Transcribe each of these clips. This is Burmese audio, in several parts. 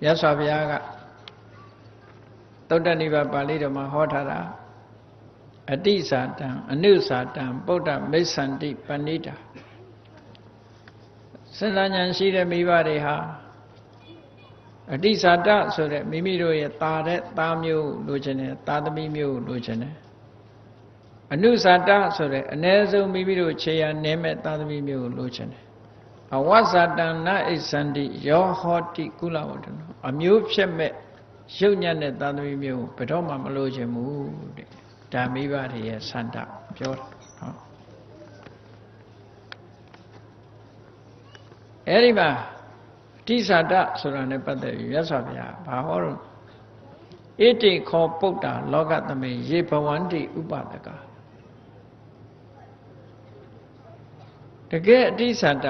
မြတ်စွာဘုရားကသုတ္တနိဗ္ဗာန်ပါဠိတော်မှာဟောထားတာအတိစာတံအနုစာတံပုဒ္ဓမိစ္ဆန္တိပဏိတာစဉ်းစားဉာဏ်ရှိတဲ့မိဘတွေဟာအတိစာတဆိုတဲ့မိမိတို့ရဲ့ตาတဲ့သားမျိုးလိုချင်တယ်သားသမီးမျိုးလိုချင်တယ်အနုစာတဆိုတဲ့အ ਨੇ ဆုံးမိမိတို့ခြေရနည်းမဲ့သားသမီးမျိုးလိုချင်တယ် အဝဇာတဏအိသန္တိယောဟောတိကုလဝတ္တနောအမျိုးဖြစ်မဲ့ရုပ်ညံ့တဲ့သားသမီးမျိုးဘယ်တော့မှမလိုချင်ဘူးတဲ့ဒါမိဘတွေရဲ့ဆန္ဒပြောတာနော်အဲ့ဒီမှာတိသတဆိုတာ ਨੇ ပတ်သက်ပြီးမြတ်စွာဘုရားဘာဟောတော့ဣတိခောပုတ္တာလောကသမေရေဘဝန္တိဥပဒကတကယ်အတိသတ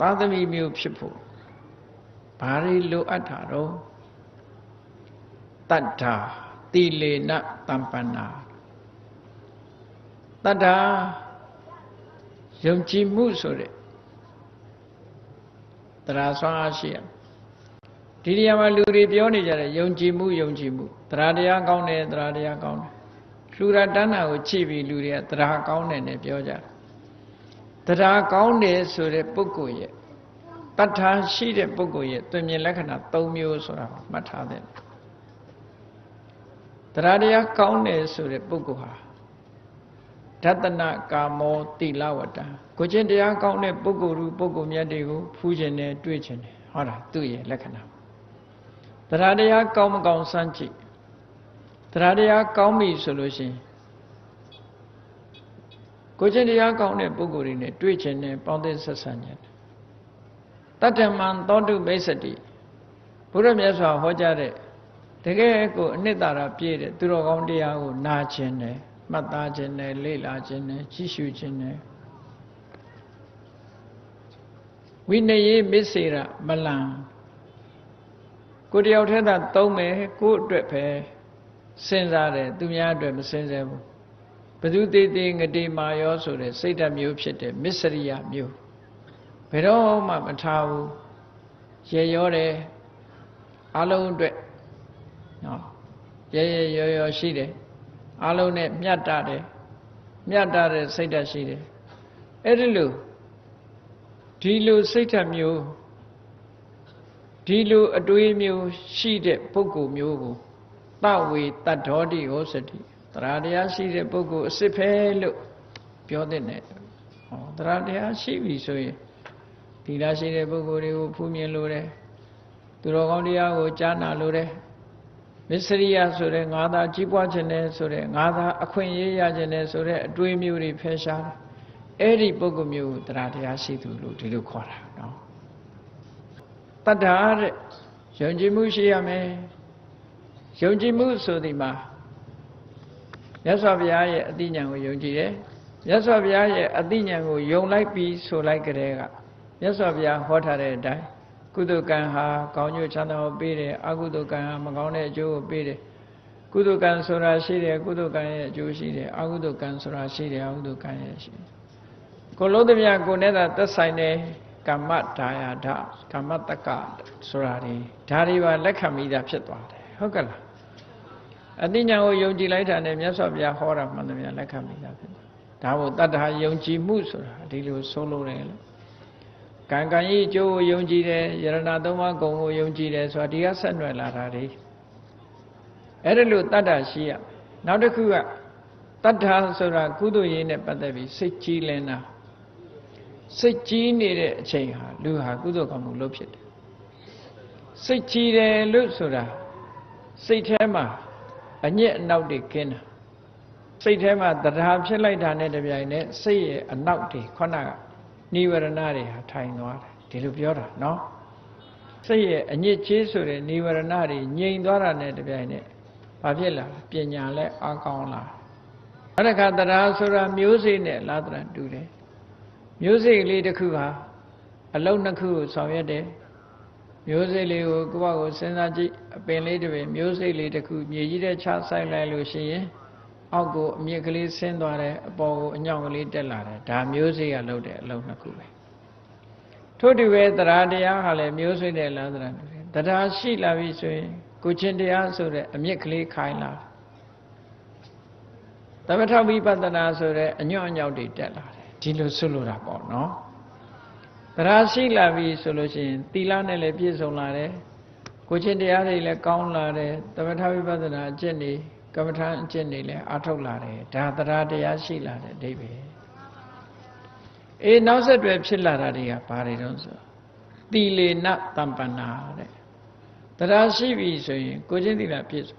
သာသမီမျိုးဖြစ်ဖို့ဘာတွေလိုအပ်တာတော့တတ္ထာတိလေနတမ္ပန္နာတတ္ထာယုံကြည်မှုဆိုတဲ့တရားဆွမ်းအားရှိရဒီနေရာမှာလူတွေပြောနေကြတယ်ယုံကြည်မှုယုံကြည်မှုတရားတရားကောင်းတယ်တရားတရားကောင်းတယ်လူရတဏ္ဍာကိုချိပြီးလူတွေကတရားကောင်းတယ်နဲ့ပြောကြတယ် တရားကောင်းတယ်ဆိုတဲ့ပုဂ္ဂိုလ်ရဲ့တတ္ထာရှိတဲ့ပုဂ္ဂိုလ်ရဲ့တွင်မြင်လက္ခဏာ၃မျိုးဆိုတာမှတ်ထားတယ်တရားတရားကောင်းတယ်ဆိုတဲ့ပုဂ္ဂိုလ်ဟာဒတနာကာမောတိလဝတ္တကိုချင်းတရားကောင်းတဲ့ပုဂ္ဂိုလ်လူပုဂ္ဂိုလ်မြတ်တွေကိုဖူးခြင်းနဲ့တွေ့ခြင်းနဲ့ဟောတာသူ့ရဲ့လက္ခဏာတရားတရားကောင်းမကောင်းစမ်းကြည့်တရားတရားကောင်းပြီဆိုလို့ရှိရင် ကိုချင်းတရားကောင်းတဲ့ပုဂ္ဂိုလ်တွေနဲ့တွေ့ခြင်းနဲ့ပေါင်းသင်းဆက်ဆံခြင်းတတ္တမံသောတုမိစ္ဆတိဘုရားမြတ်စွာဟောကြားတဲ့တကယ်ကိုအနှစ်သာရပြည့်တဲ့သူတော်ကောင်းတရားကိုနာခြင်းနဲ့မှတ်သားခြင်းနဲ့လေ့လာခြင်းနဲ့ကြည့်ရှုခြင်းနဲ့ဝိနည်းမစ္စေရမလံကိုတယောက်တည်းသာသုံးမယ်ကို့အတွက်ပဲစဉ်းစားတယ်သူများအတွက်မစဉ်းစားဘူး ဘသူသေးသေးငတိမာယောဆိုတဲ့စိတ်ဓာတ်မျိုးဖြစ်တဲ့မစ္စရိယမျိုးဘယ်တော့မှမထားဘူးရေရောတယ်အလုံးအတွက်နော်ရေရေရောရောရှိတယ်အလုံးနဲ့မြတ်တာတယ်မြတ်တာတဲ့စိတ်ဓာတ်ရှိတယ်အဲ့ဒီလိုဒီလိုစိတ်ဓာတ်မျိုးဒီလိုအတွေးမျိုးရှိတဲ့ပုဂ္ဂိုလ်မျိုးကိုတဝေတတ္ထောတိဟောစတိ တရားတရားရှိတဲ့ပုဂ္ဂိုလ်အစ်စ်ဖဲလို့ပြောတဲ့နဲ့ဟောတရားတရားရှိပြီဆိုရင်ဒီလားရှိတဲ့ပုဂ္ဂိုလ်တွေကိုဖူးမြင်လို့တယ်သူတော်ကောင်းတရားကိုကြားနာလို့တယ်မစ္စရိယဆိုတဲ့ငါးသာကြီးပွားခြင်းနဲ့ဆိုတဲ့ငါးသာအခွင့်အရေးရခြင်းနဲ့ဆိုတဲ့အတွေးမျိုးတွေဖယ်ရှားတယ်အဲ့ဒီပုဂ္ဂိုလ်မျိုးကိုတရားတရားရှိသူလို့ဒီလိုခေါ်တာနော်တတ္တာတဲ့ယုံကြည်မှုရှိရမယ်ယုံကြည်မှုဆိုဒီမှာ မြတ်စွာဘုရားရဲ့အသိဉာဏ်ကိုယုံကြည်တယ်မြတ်စွာဘုရားရဲ့အသိဉာဏ်ကိုယုံလိုက်ပြီးဆိုလိုက်ကြတဲ့ကမြတ်စွာဘုရားဟောထားတဲ့အတိုင်းကုသကံဟာကောင်းကျိုးချမ်းသာကိုပေးတယ်အကုသကံဟာမကောင်းတဲ့အကျိုးကိုပေးတယ်ကုသကံဆိုတာရှိတယ်ကုသကံရဲ့အကျိုးရှိတယ်အကုသကံဆိုတာရှိတယ်အကုသကံရဲ့ရှိတယ်ကိုလုံးသမျှကိုနဲ့သာသက်ဆိုင်တဲ့ကမ္မဒါယာဒကမ္မတက္ကဆိုတာတွေဒါတွေပါလက်ခံမိတာဖြစ်သွားတယ်ဟုတ်ကဲ့လား အတိညာကိုယုံကြည်လိုက်တာနဲ့မြတ်စွာဘုရားဟောတာမှန်တယ်များလက်ခံမိတာဖြစ်တယ်ဒါမို့တတ္တဟာယုံကြည်မှုဆိုတာဒီလိုဆုံးလို့တယ်လို့ကံကံဤအကျိုးကိုယုံကြည်တယ်ယရဏသုံးပါးဂုံကိုယုံကြည်တယ်ဆိုတာဒီကဆက်နွယ်လာတာတွေအဲ့ဒါလို့တတ္တရှိရနောက်တစ်ခုကတတ္ထာဆိုတာကုသိုလ်ရေးနဲ့ပတ်သက်ပြီးစိတ်ကြီးလင်းတာစိတ်ကြီးနေတဲ့အချိန်ဟာလူဟာကုသိုလ်ကောင်းမှုလုပ်ဖြစ်တယ်စိတ်ကြီးတယ်လို့ဆိုတာစိတ်ထဲမှာ အညစ်အနောက်တွေကင်းတာစိတ်ထဲမှာတရားဖြစ်လိုက်တာနဲ့တပြိုင်နက်စိတ်ရဲ့အနောက်တွေခုနကနိဝရဏတွေဟာထိုင်သွားတယ်ဒီလိုပြောတာနော်စိတ်ရဲ့အညစ်ကြေးဆိုတဲ့နိဝရဏတွေငြိမ်သွားတာနဲ့တပြိုင်နက်ဘာဖြစ်လာပညာလဲအကောင်းလာအဲ့ဒါကတရားဆိုတာမျိုးစိနဲ့လာတရတူတယ်မျိုးစိလေးတစ်ခုဟာအလုံးနှစ်ခုကိုဆောင်ရွက်တယ် မျိုးစိလေးကိုကိုယ့်ဘာကိုစဉ်းစားကြည့်အပင်လေးတစ်ပင်မျိုးစိလေးတစ်ခုမြေကြီးတဲ့ချဆိုင်လိုက်လို့ရှိရင်အောက်ကိုအမြင့်ကလေးဆင်းသွားတယ်အပေါ်ကိုအညောင်ကလေးတက်လာတယ်ဒါမျိုးစိကလုပ်တဲ့အလုံးနှစ်ခုပဲထို့တူပဲတရားတရားဟာလည်းမျိုးစိနဲ့လားသရတရားရှိလာပြီဆိုရင်ကိုချင်းတရားဆိုတဲ့အမြင့်ကလေးခိုင်းလာသမထဝိပဿနာဆိုတဲ့အညွန့်အညောက်တွေတက်လာတယ်ဒီလိုဆွလို့တာပေါ့နော် တရားရှိလာပြီဆိုလို့ရှိရင်သီလနဲ့လည်းပြည့်စုံလာတယ်ကိုချင်းတရားတွေလည်းကောင်းလာတယ်သမထဝိပဿနာအကျင့်တွေကမ္မထာအကျင့်တွေလည်းအထောက်လာတယ်ဒါတရားတရားရှိလာတဲ့အဓိပ္ပာယ်အေးနောက်ဆက်တွဲဖြစ်လာတာတွေကဘာတွေတုံးဆိုသီလေနတမ္ပနာတဲ့တရားရှိပြီဆိုရင်ကိုချင်းသီလပြည့်စုံ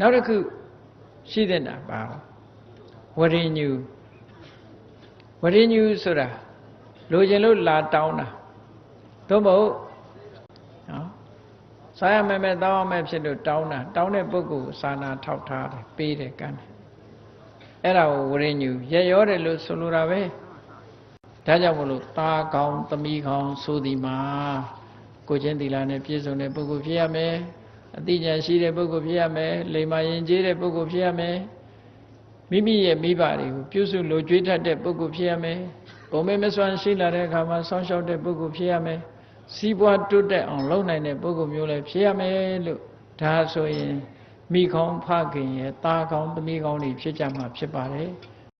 နောက်တစ်ခုရှိတဲ့နာပါဝရိညူဝရိညူဆိုတာ လိုချင်လို့လာတောင်းတာသို့မဟုတ်နော်စားရမယ်မယ်တောင်းရမယ်ဖြစ်လို့တောင်းတာတောင်းတဲ့ပုဂ္ဂိုလ်ကိုစာနာထောက်ထားတယ်ပေးတယ်ကမ်းတယ်အဲ့ဒါကိုဝရိညူရရောတယ်လို့ဆိုလိုတာပဲဒါကြောင့်မလို့သားကောင်းသမီးကောင်းဆိုသည်မှာကိုချင်းသီလနဲ့ပြည့်စုံတဲ့ပုဂ္ဂိုလ်ဖြစ်ရမယ်အတိညာရှိတဲ့ပုဂ္ဂိုလ်ဖြစ်ရမယ်လိမ္မာရင်ကျေးတဲ့ပုဂ္ဂိုလ်ဖြစ်ရမယ် မိမိရဲ့မိဘတွေကိုပြုစုလိုကြွေးတတ်တဲ့ပုဂ္ဂိုလ်ဖြစ်ရမယ်ဘုံမေမစွမ်းရှိလာတဲ့အခါမှာဆောင်းလျှောက်တဲ့ပုဂ္ဂိုလ်ဖြစ်ရမယ်စီးပွားတိုးတက်အောင်လုပ်နိုင်တဲ့ပုဂ္ဂိုလ်မျိုးလည်းဖြစ်ရမယ်လို့ဒါဆိုရင်မိကောင်းဖခင်ရဲ့သားကောင်းသမီးကောင်းတွေဖြစ်ကြမှာဖြစ်ပါတယ်